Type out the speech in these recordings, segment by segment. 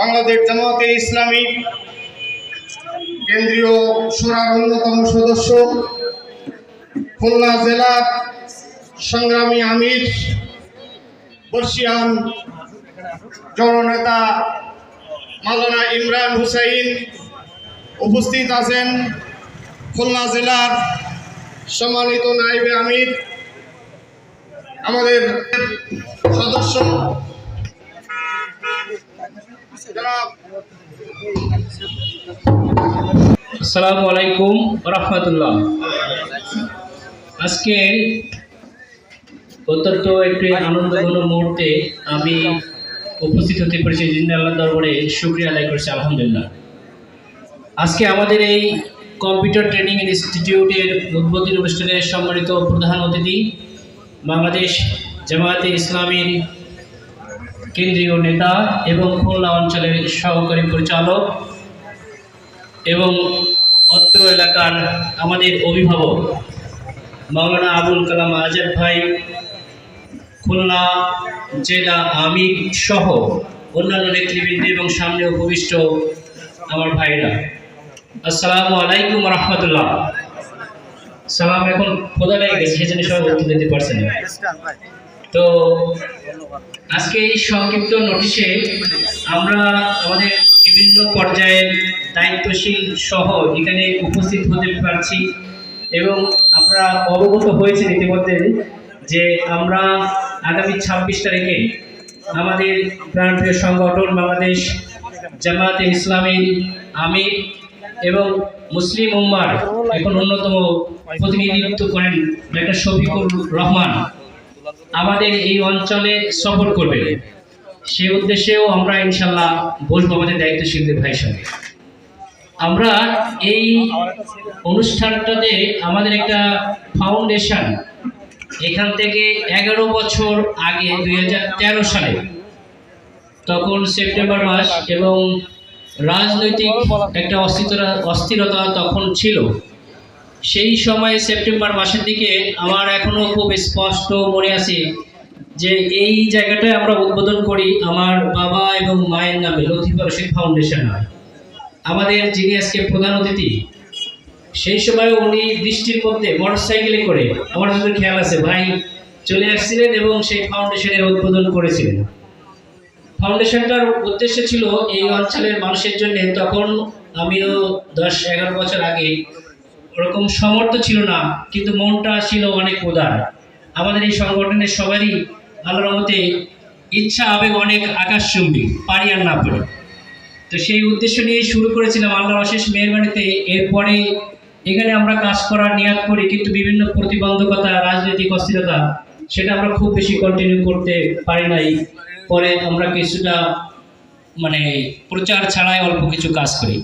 বাংলাদেশ জামাতে ইসলামী কেন্দ্রীয় সুরার অন্যতম সদস্য, খুলনা জেলার সংগ্রামী আমির বর্ষিয়ান জননেতা মালানা ইমরান হুসাইন উপস্থিত আছেন। খুলনা জেলার সম্মানিত নাইবে আমির, আমাদের সদস্য। আসসালামু আলাইকুম রহমতুল্লাহ। আজকে অত্যন্ত একটি আনন্দঘন মুহূর্তে আমি উপস্থিত হতে পেরেছি জিন্দা আল্লাহ দরবারে। শুক্রিয়া আদায় করছি, আলহামদুলিল্লাহ। আজকে আমাদের এই কম্পিউটার ট্রেনিং ইনস্টিটিউটের উদ্বোধনী অনুষ্ঠানে সম্মানিত প্রধান অতিথি বাংলাদেশ জামায়াতে ইসলামীর কেন্দ্রীয় নেতা এবং খুলনা অঞ্চলের সহকারী পরিচালক এবং অত্র এলাকার আমাদের অভিভাবক মাওলানা আবুল কালাম আজাদ ভাই, খুলনা জেলা আমির সহ অন্যান্য নেতৃবৃন্দ এবং সামনে উপবিষ্ট আমার ভাইরা। আসসালামু আলাইকুম রহমতুল্লাহ। সালাম এখন খোদা লেগে গেছে সেজন্য সবাই উত্তর দিতে পারছে না। তো আজকে এই সংক্ষিপ্ত নোটিশে আমরা আমাদের বিভিন্ন পর্যায়ের দায়িত্বশীল সহ এখানে উপস্থিত হতে পারছি এবং আপনারা অবগত হয়েছেন ইতিমধ্যে যে আমরা আগামী ছাব্বিশ তারিখে আমাদের প্রাণপ্রিয় সংগঠন বাংলাদেশ জামাতে ইসলামীর আমির এবং মুসলিম উম্মার এখন অন্যতম প্রতিনিধিত্ব করেন ডাক্তার শফিকুর রহমান। আমাদের এই অঞ্চলে সফর করবে সে উদ্দেশ্যেও আমরা ইনশাল্লাহ বসবো আমাদের দায়িত্বশীলদের ভাইয়ের সঙ্গে। আমরা এই অনুষ্ঠানটাতে আমাদের একটা ফাউন্ডেশন এখান থেকে এগারো বছর আগে দু হাজার তেরো সালে, তখন সেপ্টেম্বর মাস এবং রাজনৈতিক একটা অস্থিরতা অস্থিরতা তখন ছিল। সেই সময়ে সেপ্টেম্বর মাসের দিকে আমার এখনও খুব স্পষ্ট মনে আছে যে এই জায়গাটায় আমরা উদ্বোধন করি আমার বাবা এবং মায়ের নামে লতিফা রশিদ ফাউন্ডেশন হয়। আমাদের যিনি আজকে প্রধান অতিথি, সেই সময় উনি বৃষ্টির মধ্যে মোটর সাইকেলে করে, আমার যখন খেয়াল আছে, ভাই চলে আসছিলেন এবং সেই ফাউন্ডেশনের উদ্বোধন করেছিলেন। ফাউন্ডেশনটার উদ্দেশ্য ছিল এই অঞ্চলের মানুষের জন্য, তখন আমিও দশ এগারো বছর আগে ওরকম সমর্থ ছিল না, কিন্তু মনটা ছিল অনেক উদার। আমাদের এই সংগঠনের সবারই আল্লাহর রহমতে ইচ্ছা, আবেগ অনেক আকাশচুম্বী, পারি আর না পারি। তো সেই উদ্দেশ্য নিয়ে শুরু করেছিলাম আল্লাহর অশেষ মেহরবানিতে। এরপরে এখানে আমরা কাজ করার নিয়াত করি, কিন্তু বিভিন্ন প্রতিবন্ধকতা, রাজনৈতিক অস্থিরতা, সেটা আমরা খুব বেশি কন্টিনিউ করতে পারি নাই। পরে আমরা কিছুটা মানে প্রচার ছাড়াই অল্প কিছু কাজ করি।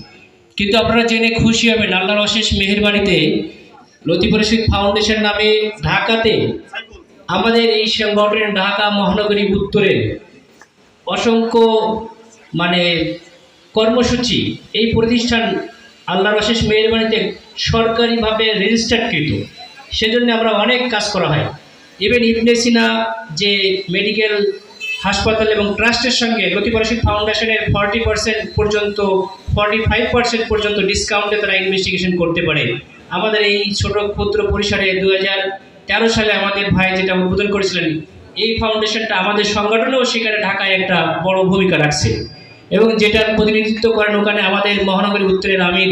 কিন্তু আপনারা জেনে খুশি হবেন, আল্লাহর অশেষ মেহেরবাড়িতে লতিফুর রশিদ ফাউন্ডেশন নামে ঢাকাতে আমাদের এই সংগঠনের ঢাকা মহানগরী উত্তরের অসংখ্য মানে কর্মসূচি, এই প্রতিষ্ঠান আল্লাহর অশেষ মেহেরবাড়িতে সরকারিভাবে রেজিস্টার্ডকৃত সেজন্য আমরা অনেক কাজ করা হয়। ইভেন ইবনে সিনা যে মেডিকেল হাসপাতাল এবং ট্রাস্টের সঙ্গে লতিফুর রশিদ ফাউন্ডেশনের ফর্টি পার্সেন্ট পর্যন্ত, ফর্টি ফাইভ পার্সেন্ট পর্যন্ত ডিসকাউন্টে তারা ইনভেস্টিগেশন করতে পারে। আমাদের এই ছোট ক্ষুদ্র পরিসরে দু তেরো সালে আমাদের ভাই যেটা উদ্বোধন করেছিলেন, এই ফাউন্ডেশনটা আমাদের সংগঠনেও সেখানে ঢাকায় একটা বড় ভূমিকা রাখছে। এবং যেটার প্রতিনিধিত্ব করেন ওখানে আমাদের মহানগরী উত্তরের আমির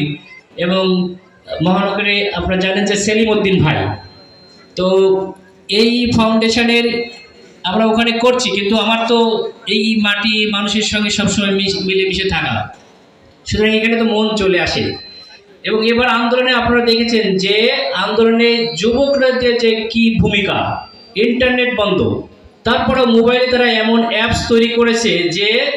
এবং মহানগরে আপনারা জানেন যে সেলিম উদ্দিন ভাই। তো এই ফাউন্ডেশনের আমরা ওখানে করছি, কিন্তু আমার তো এই মাটি মানুষের সঙ্গে সবসময় মিশ- মিলেমিশে থাকা। সুতরাং এখানে তো মন চলে আসে। এবং এবার আন্দোলনে আপনারা দেখেছেন যে আন্দোলনে যুবকরা যে কি ভূমিকা, ইন্টারনেট বন্ধ তারপরে মোবাইলে তারা এমন অ্যাপস তৈরি করেছে যে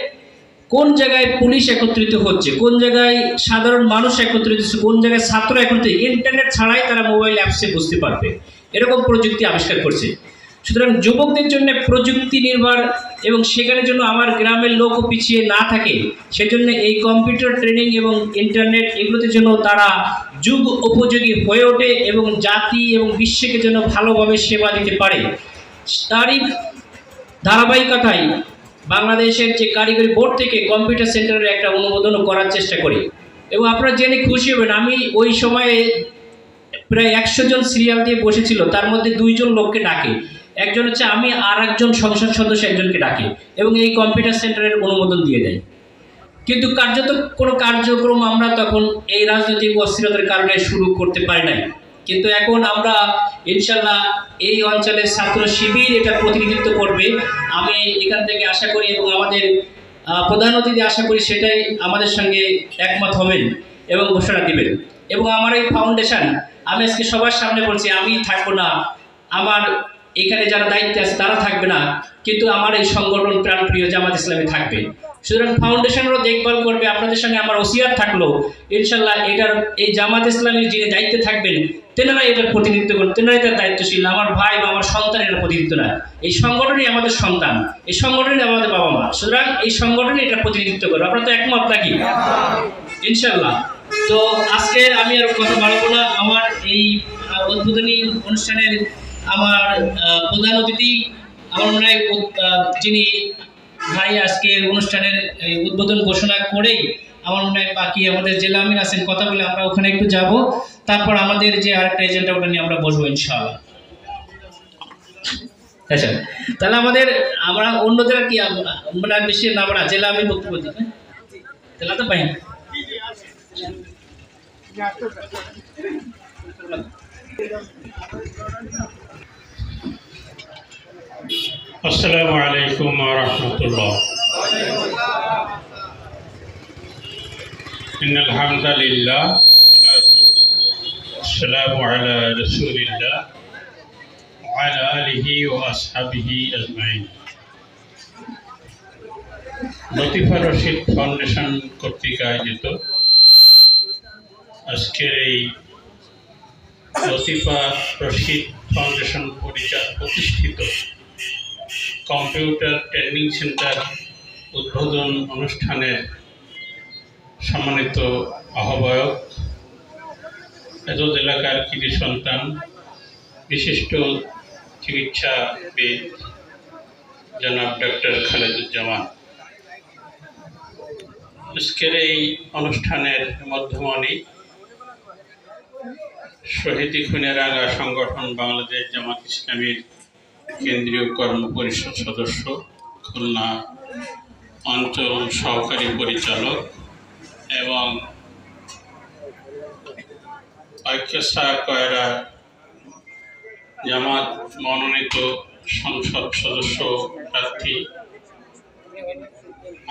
কোন জায়গায় পুলিশ একত্রিত হচ্ছে, কোন জায়গায় সাধারণ মানুষ একত্রিত হচ্ছে, কোন জায়গায় ছাত্র একত্রিত ইন্টারনেট ছাড়াই তারা মোবাইল অ্যাপসে বুঝতে পারবে। এরকম প্রযুক্তি আবিষ্কার করছে। সুতরাং যুবকদের জন্য প্রযুক্তি নির্ভর এবং সেখানের জন্য আমার গ্রামের লোকও পিছিয়ে না থাকে, সেজন্য এই কম্পিউটার ট্রেনিং এবং ইন্টারনেট এগুলোতে জন্য তারা যুগ উপযোগী হয়ে ওঠে এবং জাতি এবং বিশ্বকে যেন ভালোভাবে সেবা দিতে পারে। তারই ধারাবাহিকতায় বাংলাদেশের যে কারিগরি বোর্ড থেকে কম্পিউটার সেন্টারের একটা অনুমোদনও করার চেষ্টা করি। এবং আপনারা জেনে খুশি হবেন, আমি ওই সময়ে প্রায় একশো জন সিরিয়াল দিয়ে বসেছিল, তার মধ্যে দুইজন লোককে ডাকে। একজন হচ্ছে আমি আর একজন সংসদ সদস্য একজনকে ডাকে এবং এই কম্পিউটার সেন্টারের অনুমোদন দিয়ে দেয়। কিন্তু কার্যত কোনো কার্যক্রম আমরা তখন এই রাজনৈতিক অস্থিরতার কারণে শুরু করতে পারি নাই। কিন্তু এখন আমরা ইনশাল্লাহ এই অঞ্চলের ছাত্র শিবির এটা প্রতিনিধিত্ব করবে। আমি এখান থেকে আশা করি এবং আমাদের প্রধান অতিথি আশা করি সেটাই আমাদের সঙ্গে একমত হবেন এবং ঘোষণা দিবেন। এবং আমার এই ফাউন্ডেশন আমি আজকে সবার সামনে বলছি, আমি থাকব না। আমার এখানে যারা দায়িত্বে আছে, তারা থাকবে না। কিন্তু আমার এই সংগঠন প্রাণপ্রিয় জামাত ইসলামী থাকবে। সুতরাং ফাউন্ডেশনেরও দেখভাল করবে, আপনাদের সঙ্গে আমার ওসিয়াত থাকল। ইনশাল্লাহ এটার, এই জামাত ইসলামের যিনি দায়িত্বে থাকবেন তেনারা এটার প্রতিনিধিত্ব করবেন তেনারাই তার দায়িত্বশীল। আমার ভাই বা আমার সন্তান এটার প্রতিনিধিত্ব না। এই সংগঠনই আমাদের সন্তান। এই সংগঠনই আমাদের বাবা মা। সুতরাং এই সংগঠনই এটা প্রতিনিধিত্ব করবে। আপনারা তো একমত নাকি? ইনশাল্লাহ তো আজকে আমি আর কথা বাড়াবো না। আমার এই উদ্বোধনী অনুষ্ঠানের আমার প্রধান অতিথি, আমার মনে হয় যিনি ভাই আজকে অনুষ্ঠানের উদ্বোধন ঘোষণা করেই আমার মনে হয় বাকি আমাদের জেলা আমির আছেন, কথা বলে আমরা ওখানে একটু যাব। তারপর আমাদের যে আরেকটা এজেন্ডা ওটা নিয়ে আমরা বসবো ইনশাআল্লাহ। আচ্ছা তাহলে আমাদের, আমরা অন্যদের কি, আম- মানে বেশি না আমরা জেলা আমি বক্তব্য দিই হ্যাঁ? জেলা তো পাই السلام عليكم ورحمة الله إن الحمد لله والسلام على رسول الله وعلى آله وأصحابه أجمعين লতিফা রশিদ ফাউন্ডেশন কর্তৃক আয়োজিত আজকের এই লতিফা রশিদ ফাউন্ডেশন প্রতিষ্ঠিত। কম্পিউটার ট্রেনিং সেন্টার উদ্বোধন অনুষ্ঠানে সম্মানিত আহ্বায়ক, এজজ এলাকার কৃতি সন্তান, বিশিষ্ট চিকিৎসাবিদ জনাব ডক্টর খালেদুজ্জামান। আজকের এই অনুষ্ঠানের মধ্যমণি শহীদি খুনেরাঙ্গা সংগঠন বাংলাদেশ জামাত ইসলামীর কেন্দ্রীয় কর্ম পরিষদ সদস্য, খুলনা অঞ্চল সহকারী পরিচালক এবং কয়রা জামাত মনোনীত সংসদ সদস্য প্রার্থী,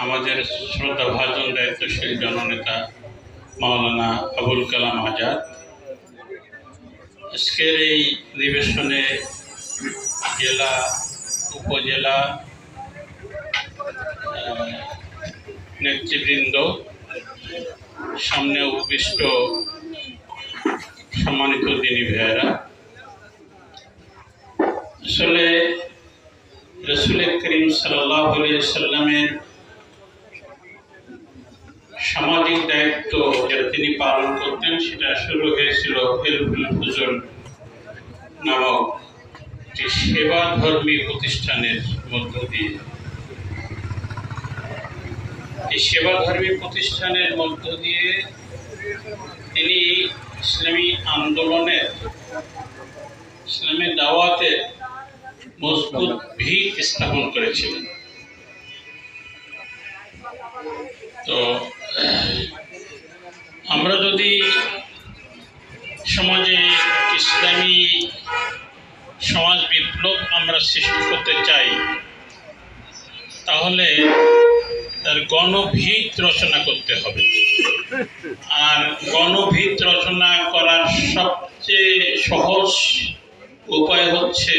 আমাদের শ্রদ্ধাভাজন দায়িত্বশীল জননেতা মাওলানা আবুল কালাম আজাদ। আজকের এই নিবেশনে জেলা, উপজেলা নেতৃবৃন্দ, সামনে উপবিষ্ট সম্মানিত দিনী ভাইয়েরা, আসলে রসুল করিম সাল্লামের সামাজিক দায়িত্ব যেটা তিনি পালন করতেন, সেটা শুরু হয়েছিল হেলফুল ফুজল নামক একটি সেবা ধর্মী প্রতিষ্ঠানের মধ্য দিয়ে। এই সেবা ধর্মী প্রতিষ্ঠানের মধ্য দিয়ে তিনি ইসলামী আন্দোলনের ইসলামের দাওয়াতে মজবুত ভিত স্থাপন করেছিলেন। তো, আমরা যদি সমাজে ইসলামী সমাজ বিপ্লব আমরা সৃষ্টি করতে চাই, তাহলে তার গণভিত রচনা করতে হবে। আর গণভিত রচনা করার সবচেয়ে সহজ উপায় হচ্ছে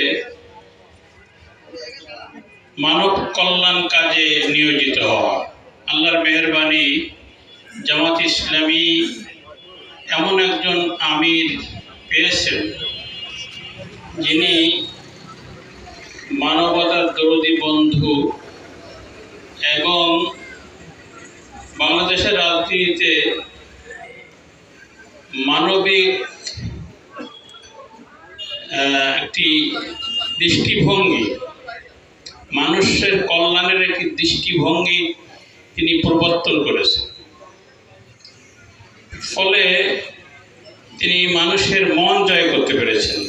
মানব কল্যাণ কাজে নিয়োজিত হওয়া। আল্লাহর মেহরবানি জামাত ইসলামী এমন একজন আমির পেয়েছেন, যিনি মানবতার দরদি বন্ধু এবং বাংলাদেশের রাজনীতিতে মানবিক একটি দৃষ্টিভঙ্গি, মানুষের কল্যাণের একটি দৃষ্টিভঙ্গি তিনি প্রবর্তন করেছেন। ফলে তিনি মানুষের মন জয় করতে পেরেছেন।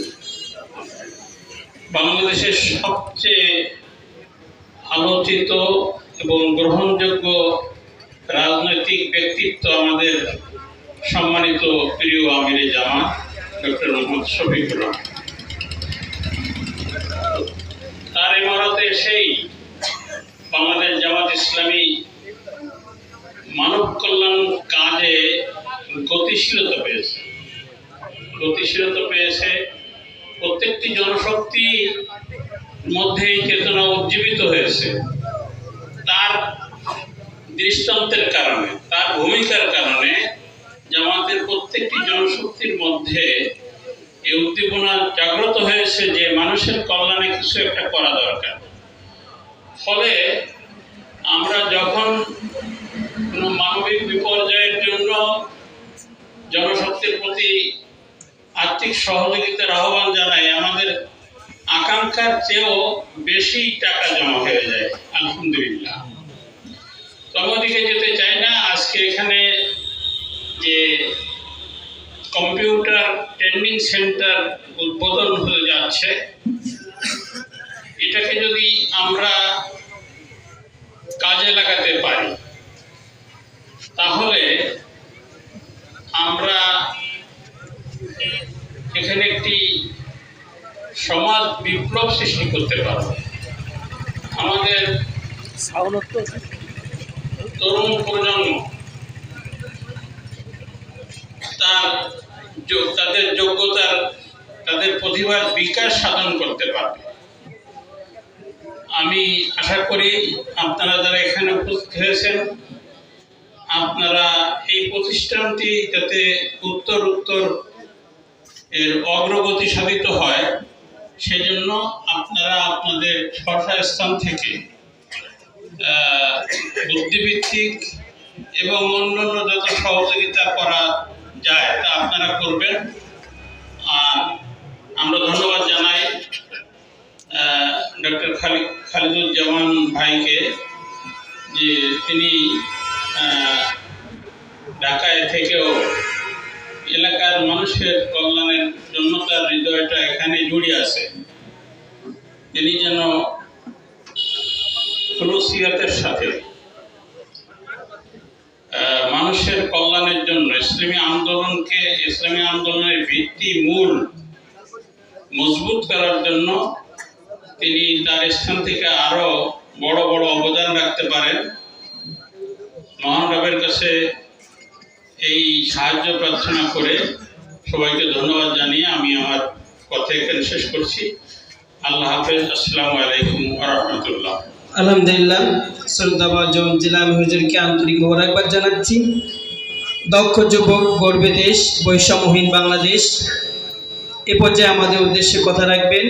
বাংলাদেশের সবচেয়ে আলোচিত এবং গ্রহণযোগ্য রাজনৈতিক ব্যক্তিত্ব আমাদের সম্মানিত প্রিয় আমিরে জামা ডক্টর মোহাম্মদ শফিকুর রহমান। তার ইমারতে সেই বাংলাদেশ জামাত ইসলামী মানব গতিশীলতা পেয়েছে। গতিশীলতা পেয়েছে প্রত্যেকটি জনশক্তি মধ্যে চেতনা উজ্জীবিত হয়েছে। তার দৃষ্টান্তের কারণে, তার ভূমিকার কারণে জামাতের প্রত্যেকটি জনশক্তির মধ্যে এই উদ্দীপনা জাগ্রত হয়েছে যে মানুষের কল্যাণে কিছু একটা করা দরকার। ফলে আমরা যখন কোনো মানবিক বিপর্যয়ের জন্য জনশক্তির প্রতি আর্থিক সহযোগিতার আহ্বান জানাই, আমাদের আকাঙ্ক্ষার চেয়েও বেশি টাকা জমা হয়ে যায়, আলহামদুলিল্লাহ। তো আমি ওদিকে যেতে চাই না, আজকে এখানে যে কম্পিউটার ট্রেনিং সেন্টার উদ্বোধন হতে যাচ্ছে, এটাকে যদি আমরা কাজে লাগাতে পারি তাহলে আমরা এখানে একটি সমাজ বিপ্লব সৃষ্টি করতে পারব আমাদের তরুণ প্রজন্ম তার তাদের যোগ্যতার, তাদের প্রতিভার বিকাশ সাধন করতে পারবে। আমি আশা করি আপনারা যারা এখানে উপস্থিত হয়েছেন, আপনারা এই প্রতিষ্ঠানটি যাতে উত্তর উত্তর এর অগ্রগতি সাধিত হয়, সেজন্য আপনারা আপনাদের স্থান থেকে বুদ্ধিভিত্তিক এবং অন্যান্য যত সহযোগিতা করা যায় তা আপনারা করবেন। আর আমরা ধন্যবাদ জানাই ডক্টর খালি খালিদুজ্জামান ভাইকে যে তিনি ঢাকায় থেকেও এলাকার মানুষের কল্যাণের জন্য তার হৃদয়টা এখানে জুড়ে আছে। তিনি যেন খুলুসিয়াতের সাথে মানুষের কল্যাণের জন্য, ইসলামী আন্দোলনকে, ইসলামী আন্দোলনের ভিত্তি মূল মজবুত করার জন্য তিনি তার স্থান থেকে আরও বড় বড় অবদান রাখতে পারেন। মহান রবের কাছে এই সাহায্য প্রার্থনা করে সবাইকে ধন্যবাদ জানিয়ে আমি আমার কথা এখানে শেষ করছি। আল্লাহ হাফেজ, আসসালামু আলাইকুম রহমতুল্লাহ। আলহামদুলিল্লাহ, শ্রদ্ধাভাজন জেলা আমি হুজুরকে আন্তরিক মোবারকবাদ জানাচ্ছি। দক্ষ যুবক, গর্বে দেশ, বৈষম্যহীন বাংলাদেশ, এ পর্যায়ে আমাদের উদ্দেশ্যে কথা রাখবেন।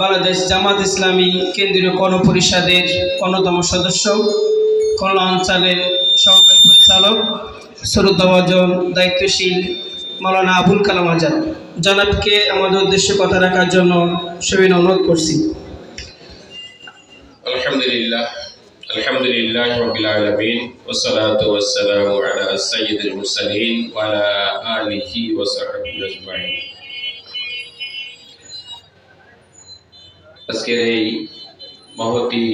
বাংলাদেশ জামাত ইসলামী কেন্দ্রীয় গণপরিষদের অন্যতম সদস্য খুলনা অঞ্চলের সহকারী পরিচালক শ্রদ্ধাভাজন দায়িত্বশীল মাওলানা আবুল কালাম আজাদ জনাবকে আমাদের উদ্দেশ্যে কথা রাখার জন্য সবিন অনুরোধ করছি الحمد لله الحمد لله رب العالمين والصلاة والسلام على سيد المرسلين وعلى آله وصحبه أجمعين আজকের এই মহতি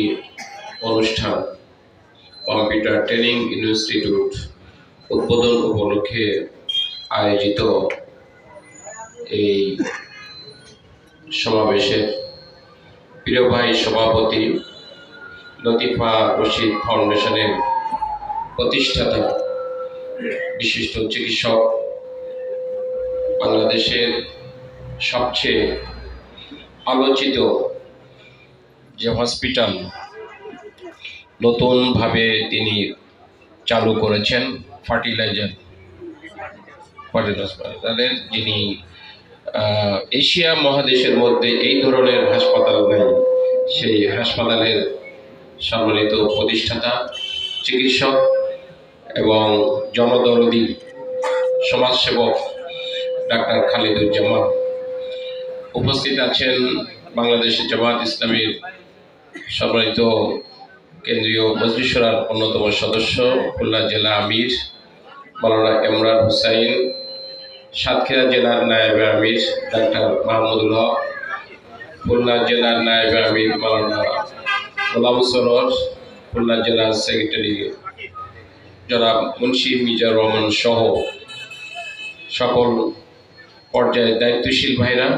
অনুষ্ঠান কম্পিউটার ট্রেনিং ইনস্টিটিউট উদ্বোধন উপলক্ষে আয়োজিত এই সমাবেশের প্রিয় ভাই সভাপতি লতিফা রশিদ ফাউন্ডেশনের প্রতিষ্ঠাতা, বিশিষ্ট চিকিৎসক, বাংলাদেশের সবচেয়ে আলোচিত যে হসপিটাল নতুনভাবে তিনি চালু করেছেন ফার্টিলাইজার হাসপাতালের যিনি এশিয়া মহাদেশের মধ্যে এই ধরনের হাসপাতাল নেই, সেই হাসপাতালের সম্মানিত প্রতিষ্ঠাতা, চিকিৎসক এবং জনদরদি সমাজসেবক ডাক্তার খালিদুজ্জামান উপস্থিত আছেন বাংলাদেশ জামাত ইসলামীর সম্মানিত কেন্দ্রীয় মজলিসরার অন্যতম সদস্য, খুলনা জেলা আমির। মাওলানা ইমরান হুসাইন, সাতক্ষীরা জেলার নায়েবে আমির, ডাক্তার মাহমুদুল হক, খুলনা জেলার নায়েবে আমির, মাওলানা গোলাম সরোর খুলনা জেলার সেক্রেটারি জনাব মুন্সি মিজার রহমান সহ সকল পর্যায়ে দায়িত্বশীল ভাইরা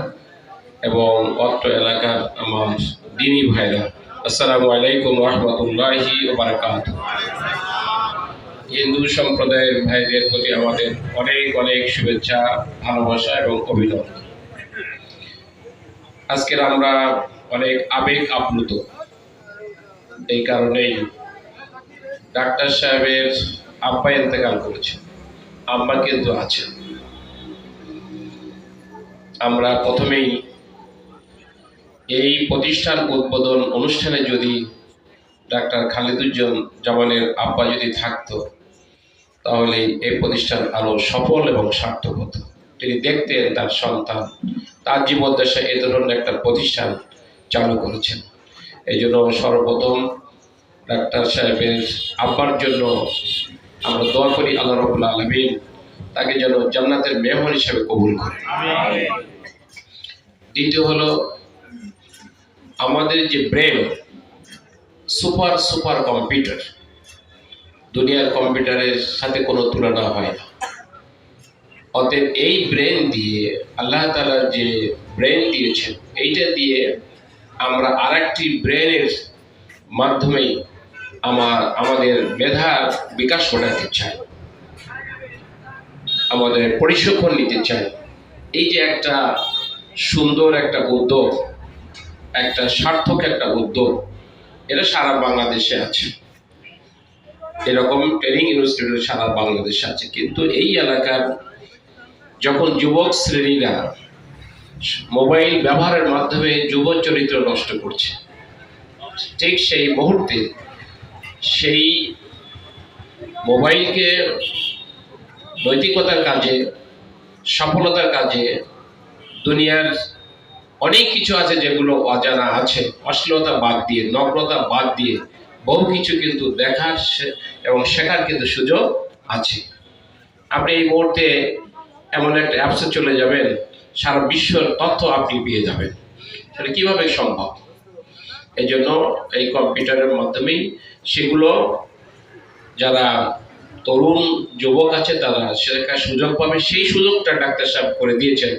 এবং অত্র এলাকার আমার দিনী ভাইরা। আসসালামু আলাইকুম রহমতুল্লাহি বারাকাত হিন্দু সম্প্রদায়ের ভাইদের প্রতি আমাদের অনেক অনেক শুভেচ্ছা, ভালোবাসা এবং অভিনন্দন। আজকের আমরা অনেক আবেগ আপ্লুত। এই কারণেই ডাক্তার সাহেবের আব্বা ইন্তেকাল করেছেন আম্মা কিন্তু আছেন। আমরা প্রথমেই এই প্রতিষ্ঠান উদ্বোধন অনুষ্ঠানে যদি ডাক্তার খালিদুজ্জামান জামানের আব্বা যদি থাকতো তাহলে এই প্রতিষ্ঠান আরও সফল এবং সার্থক হতো। তিনি দেখতেন তার সন্তান তার জীবদ্দশায় এ ধরনের একটা প্রতিষ্ঠান চালু করেছেন। এই জন্য সর্বপ্রথম ডাক্তার সাহেবের আব্বার জন্য আমরা দোয়া করি আল্লাহ রবুল আলমিন তাকে যেন জান্নাতের মেহমান হিসেবে কবুল করে। দ্বিতীয় হলো আমাদের যে ব্রেন সুপার সুপার কম্পিউটার দুনিয়ার কম্পিউটারের সাথে কোনো তুলনা হয় না। অতএব এই ব্রেন দিয়ে, আল্লাহ তালার যে ব্রেন দিয়েছেন, এইটা দিয়ে আমরা আরেকটি ব্রেনের মাধ্যমেই আমার, আমাদের মেধার বিকাশ ঘটাতে চাই। আমাদের পরিসক্ষণ নিতে চাই। এই যে একটা সুন্দর একটা উদ্যোগ, একটা সার্থক একটা উদ্যোগ, এটা সারা বাংলাদেশে আছে। এরকম ট্রেনিং ইনস্টিটিউট সারা বাংলাদেশে আছে। কিন্তু এই এলাকার যখন যুবক শ্রেণীরা মোবাইল ব্যবহারের মাধ্যমে যুব চরিত্র নষ্ট করছে, ঠিক সেই মুহূর্তে সেই মোবাইলকে নৈতিকতার কাজে, সফলতার কাজে দুনিয়ার অনেক কিছু আছে যেগুলো অজানা আছে। অশ্লীলতা বাদ দিয়ে নগ্নতা বাদ দিয়ে বহু কিছু কিন্তু দেখার এবং শেখার কিন্তু সুযোগ আছে। আপনি এই মুহূর্তে এমন একটা অ্যাপসে চলে যাবেন, সারা বিশ্বের তথ্য আপনি পেয়ে যাবেন। সেটা কীভাবে সম্ভব? এই জন্য এই কম্পিউটারের মাধ্যমেই সেগুলো যারা তরুণ যুবক আছে, তারা শেখার সুযোগ পাবে। সেই সুযোগটা ডাক্তার সাহেব করে দিয়েছেন।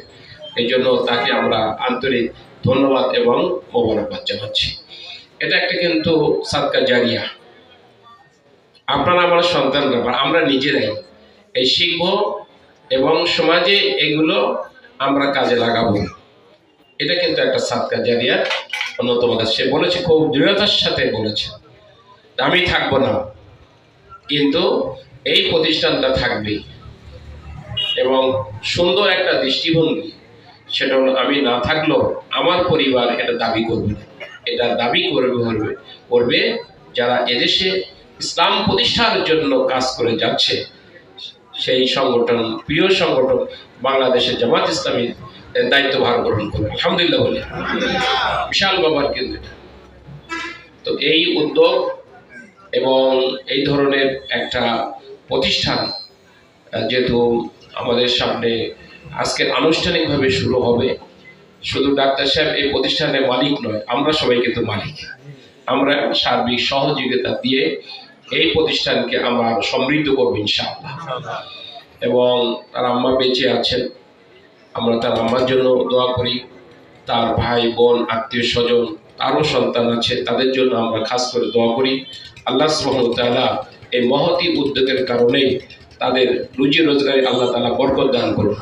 এই জন্য তাকে আমরা আন্তরিক ধন্যবাদ এবং মোবারকবাদ জানাচ্ছি। এটা একটা কিন্তু সাদকা জারিয়া। আপনারা আমার সন্তান বা আমরা নিজেরাই। এই শিখব এবং সমাজে এগুলো আমরা কাজে লাগাবো। এটা কিন্তু একটা সাদকা জারিয়া, অন্যতম কাজ। সে বলেছে, খুব দৃঢ়তার সাথে বলেছে। আমি থাকব না। কিন্তু এই প্রতিষ্ঠানটা থাকবে। এবং সুন্দর একটা দৃষ্টিভঙ্গি, সেটা আমি না থাকলেও আমার পরিবার এটা দাবি করবে না। এটা দাবি করবে করবে করবে যারা এদেশে ইসলাম প্রতিষ্ঠার জন্য কাজ করে যাচ্ছে, সেই সংগঠন, প্রিয় সংগঠন বাংলাদেশের জামাত ইসলামী দায়িত্বভার গ্রহণ করবে আলহামদুলিল্লাহ বলে বিশাল বাবার কিন্তু। তো এই উদ্যোগ এবং এই ধরনের একটা প্রতিষ্ঠান, যেহেতু আমাদের সামনে আজকের আনুষ্ঠানিকভাবে শুরু হবে শুধু ডাক্তার সাহেব এই প্রতিষ্ঠানের মালিক নয়, আমরা সবাই কিন্তু মালিক। আমরা সার্বিক সহযোগিতা দিয়ে এই প্রতিষ্ঠানকে আমরা সমৃদ্ধ করব ইনশাআল্লাহ। এবং তার আম্মা বেঁচে আছেন। আমরা তার আম্মার জন্য দোয়া করি। তার ভাই, বোন, আত্মীয় স্বজন তারও সন্তান আছে, তাদের জন্য আমরা খাস করে দোয়া করি। আল্লাহ সুবহানাহু এই মহতি উদ্যোগের কারণে তাদের রুজি রোজগারে আল্লাহ তালা বরকত দান করুন।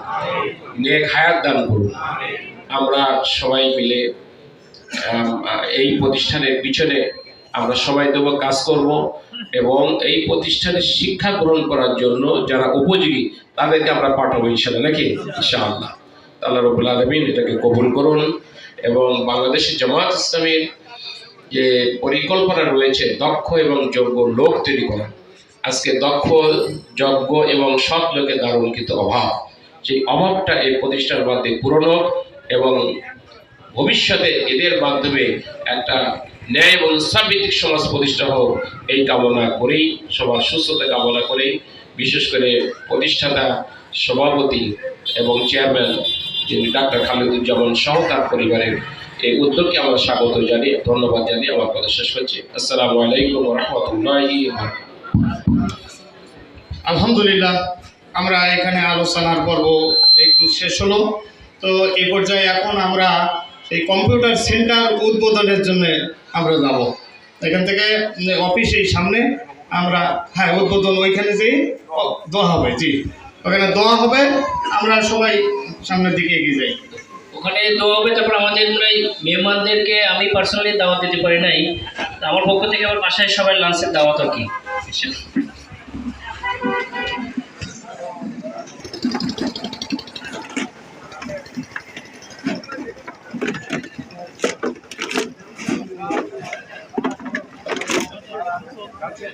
নেক হায়াত দান করুন। আমরা সবাই মিলে এই প্রতিষ্ঠানের পিছনে আমরা সবাই দেবো কাজ করব এবং এই প্রতিষ্ঠানে শিক্ষা গ্রহণ করার জন্য যারা উপযোগী তাদেরকে আমরা পাঠাবো ইনশাল্লাহ, নাকি? ইনশাআল্লাহ। আল্লাহ রবুল আলমিন এটাকে কবুল করুন এবং বাংলাদেশের জামাত ইসলামের যে পরিকল্পনা রয়েছে, দক্ষ এবং যোগ্য লোক তৈরি করা, আজকে দক্ষ, যোগ্য এবং সৎ লোকের দারুণ কিন্তু অভাব। সেই অভাবটা এই প্রতিষ্ঠান মাধ্যমে পূরণ হোক। এবং ভবিষ্যতে এদের মাধ্যমে একটা ন্যায় এবং ইনসাফভিত্তিক সমাজ প্রতিষ্ঠা হোক, এই কামনা করেই, সবার সুস্থতা কামনা করেই, বিশেষ করে প্রতিষ্ঠাতা, সভাপতি এবং চেয়ারম্যান যিনি ডাক্তার খালিদুজ্জামান সহ তার পরিবারের এই উদ্যোগকে আমরা স্বাগত জানিয়ে, ধন্যবাদ জানিয়ে আমার কথা শেষ করছি। আসসালামু আলাইকুম রহমতুল্লাহি আলহামদুলিল্লাহ, আমরা এখানে আলোচনার পর্ব শেষ হলো। তো এই পর্যায়ে এখন আমরা এই কম্পিউটার সেন্টার উদ্বোধনের জন্য আমরা যাব। এখান থেকে উম, অফিসের সামনে আমরা হ্যাঁ উদ্বোধন ওইখানে যেই দোয়া হবে জি। ওখানে দোয়া হবে আমরা সবাই সামনের দিকে এগিয়ে যাই। ওখানে দোয়া হবে তারপর আমাদের মনে মেহমানদেরকে আমি পার্সোনালি দাওয়াত দিতে পারি নাই। আমার পক্ষ থেকে আমার বাসায় সবাই লাঞ্চের দাওয়াত আর কি। chuyện